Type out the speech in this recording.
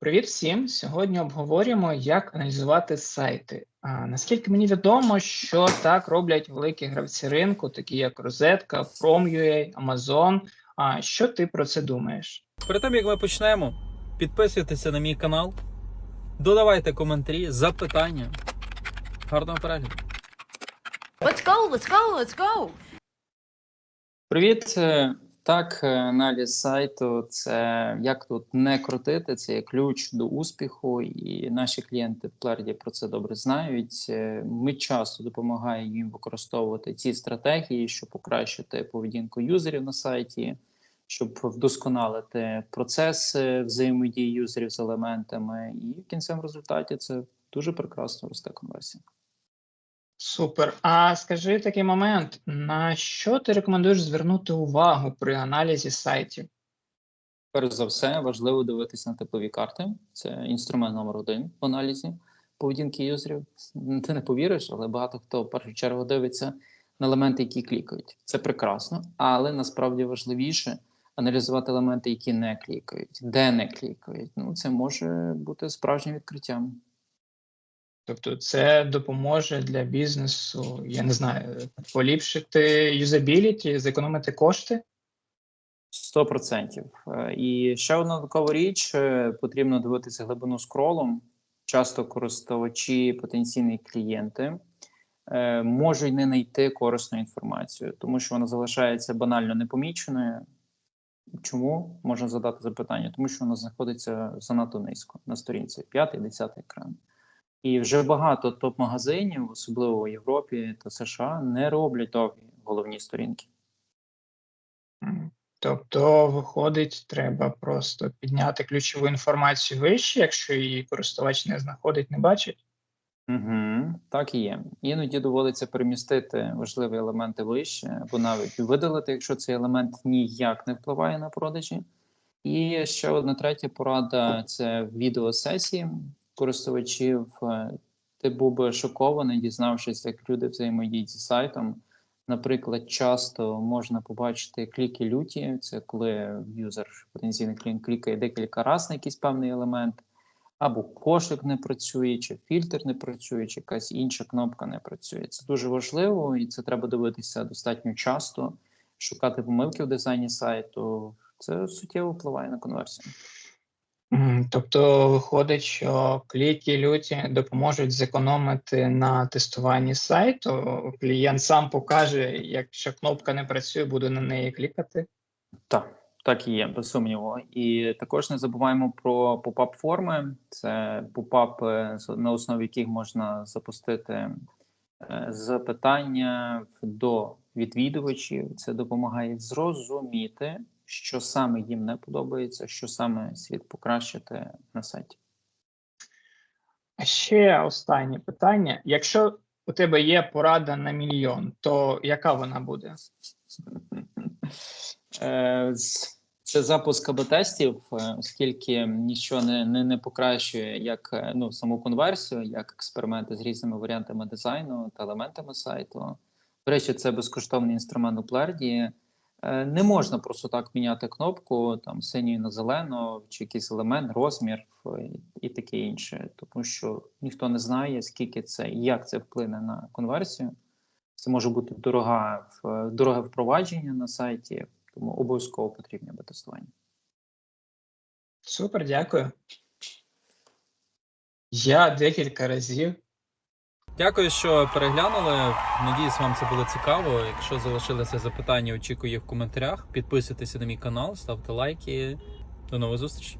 Привіт всім! Сьогодні обговорюємо, як аналізувати сайти. А, наскільки мені відомо, що так роблять великі гравці ринку, такі як Розетка, Prom.ua, Amazon. А що ти про це думаєш? Перед тим як ми почнемо, підписуйтеся на мій канал, додавайте коментарі, запитання. Гарного перегляду. Let's go, let's go, let's go. Привіт. Так, е, аналіз сайту це як тут не крутити, це є ключ до успіху, і наші клієнти в Плерді про це добре знають. Е, Ми часто допомагаємо їм використовувати ці стратегії, щоб покращити поведінку юзерів на сайті, щоб вдосконалити процеси взаємодії юзерів з елементами, і в кінцевому результаті це дуже прекрасно росте конверсія. Супер. А скажи такий момент: на що ти рекомендуєш звернути увагу при аналізі сайтів? Перш за все, важливо дивитися на теплові карти. Це інструмент номер один в аналізі поведінки юзерів. Ти не повіриш, але багато хто в першу чергу дивиться на елементи, які клікають. Це прекрасно, але насправді важливіше аналізувати елементи, які не клікають, де не клікають. Ну, це може бути справжнім відкриттям. Тобто, це допоможе для бізнесу, я не знаю, поліпшити юзабіліті, зекономити кошти. Сто процентів. Е, І ще одна додаткова річ: е, потрібно дивитися глибину скролом. Часто користувачі, потенційні клієнти е, можуть не знайти корисну інформацію, тому що вона залишається банально непоміченою. Чому можна задати запитання? Тому що вона знаходиться занадто низько на сторінці 5-10 екран. І вже багато топ-магазинів, особливо в Європі та США, не роблять довгі головні сторінки. Тобто, виходить, треба просто підняти ключову інформацію вище, якщо її користувач не знаходить, не бачить. Угу, так і є. Іноді доводиться перемістити важливі елементи вище, або навіть видалити, якщо цей елемент ніяк не впливає на продажі. І ще одна третя порада це відеосесії користувачів. Е, Ти був би шокований, дізнавшись, як люди взаємодіють зі сайтом. Наприклад, часто можна побачити кліки люті, це коли юзер потенційний клієнт клікає декілька разів на якийсь певний елемент або кошик не працює, чи фільтр не працює, чи якась інша кнопка не працює. Це дуже важливо, і це треба дивитися достатньо часто, шукати помилки в дизайні сайту. Це суттєво впливає на конверсію. Тобто, виходить, що кліки люті допоможуть зекономити на тестуванні сайту. Клієнт сам покаже, якщо кнопка не працює, буде на неї клікати. Так, так і є, без сумніву. І також не забуваємо про попап форми. Це попап, на основі яких можна запустити е, запитання до відвідувачів. Це допомагає зрозуміти, що саме їм не подобається, що саме слід покращити на сайті. А ще останнє питання: якщо у тебе є порада на мільйон, то яка вона буде? Е, Це запуск АБ-тестів, е, оскільки нічого не, не, не покращує як е, ну, саму конверсію, як експерименти з різними варіантами дизайну та елементами сайту. До речі, це безкоштовний інструмент у Плерді. Е, Не можна просто так міняти кнопку там синьою на зелену, чи якийсь елемент, розмір е, і таке інше, тому що ніхто не знає, скільки це і як це вплине на конверсію. Це може бути дорога в дороге впровадження на сайті, тому обов'язково потрібне тестування. Супер, дякую. Я декілька разів Дякую, що переглянули. Надіюсь, вам це було цікаво. Якщо залишилися запитання, очікую їх в коментарях. Підписуйтесь на мій канал, ставте лайки. До нових зустрічей.